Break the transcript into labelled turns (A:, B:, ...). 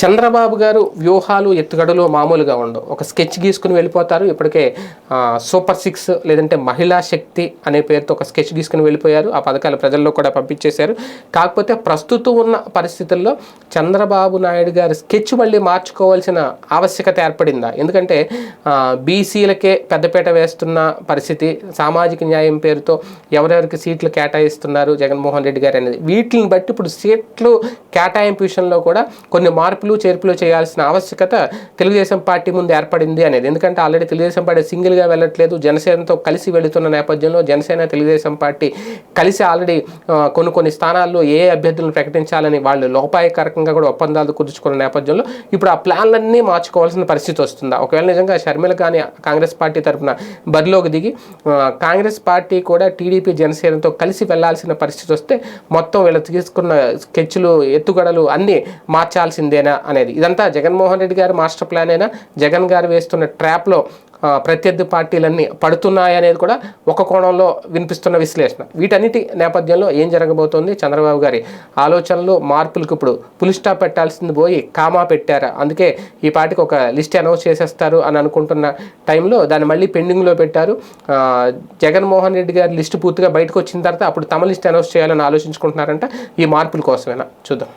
A: చంద్రబాబు గారు వ్యూహాలు ఎత్తుగడలు మామూలుగా ఉండవు. ఒక స్కెచ్ గీసుకుని వెళ్ళిపోతారు. ఇప్పటికే సూపర్ సిక్స్ లేదంటే మహిళా శక్తి అనే పేరుతో ఒక స్కెచ్ గీసుకుని వెళ్ళిపోయారు. ఆ పథకాలు ప్రజల్లో కూడా పంపించేశారు. కాకపోతే ప్రస్తుతం ఉన్న పరిస్థితుల్లో చంద్రబాబు నాయుడు గారు స్కెచ్ మళ్ళీ మార్చుకోవాల్సిన ఆవశ్యకత ఏర్పడిందా? ఎందుకంటే బీసీలకే పెద్దపేట వేస్తున్న పరిస్థితి సామాజిక న్యాయం పేరుతో ఎవరెవరికి సీట్లు కేటాయిస్తున్నారు జగన్మోహన్ రెడ్డి గారు అనేది. వీటిని బట్టి ఇప్పుడు సీట్లు కేటాయింపు విషయంలో కూడా కొన్ని మార్పు మార్పులు చేర్పులు చేయాల్సిన ఆవశ్యకత తెలుగుదేశం పార్టీ ముందు ఏర్పడింది అనేది. ఎందుకంటే ఆల్రెడీ తెలుగుదేశం పార్టీ సింగిల్గా వెళ్ళట్లేదు. జనసేనతో కలిసి వెళుతున్న నేపథ్యంలో జనసేన తెలుగుదేశం పార్టీ కలిసి ఆల్రెడీ కొన్ని కొన్ని స్థానాల్లో ఏ అభ్యర్థులను ప్రకటించాలని వాళ్ళు లోపాయకారకంగా కూడా ఒప్పందాలు కుదుర్చుకున్న నేపథ్యంలో ఇప్పుడు ఆ ప్లాన్లన్నీ మార్చుకోవాల్సిన పరిస్థితి వస్తుందా. ఒకవేళ నిజంగా షర్మిల కానీ కాంగ్రెస్ పార్టీ తరఫున బరిలోకి దిగి కాంగ్రెస్ పార్టీ కూడా టీడీపీ జనసేనతో కలిసి వెళ్ళాల్సిన పరిస్థితి వస్తే మొత్తం వీళ్ళు తీసుకున్న స్కెచ్లు ఎత్తుగడలు అన్నీ మార్చాల్సిందేనా? అనేది. ఇదంతా జగన్మోహన్ రెడ్డి గారి మాస్టర్ ప్లాన్ అయినా జగన్ గారు వేస్తున్న ట్రాప్లో ప్రత్యర్థి పార్టీలన్నీ పడుతున్నాయనేది కూడా ఒక కోణంలో వినిపిస్తున్న విశ్లేషణ. వీటన్నిటి నేపథ్యంలో ఏం జరగబోతోంది? చంద్రబాబు గారి ఆలోచనలు మార్పులకు ఇప్పుడు పులిస్టాప్ పెట్టాల్సింది పోయి కామా పెట్టారా? అందుకే ఈ పార్టీకి ఒక లిస్ట్ అనౌన్స్ చేసేస్తారు అని అనుకుంటున్న టైంలో దాన్ని మళ్ళీ పెండింగ్లో పెట్టారు. జగన్మోహన్ రెడ్డి గారి లిస్టు పూర్తిగా బయటకు వచ్చిన తర్వాత అప్పుడు తమ లిస్ట్ అనౌన్స్ చేయాలని ఆలోచించుకుంటున్నారంట ఈ మార్పుల కోసమేనా? చూద్దాం.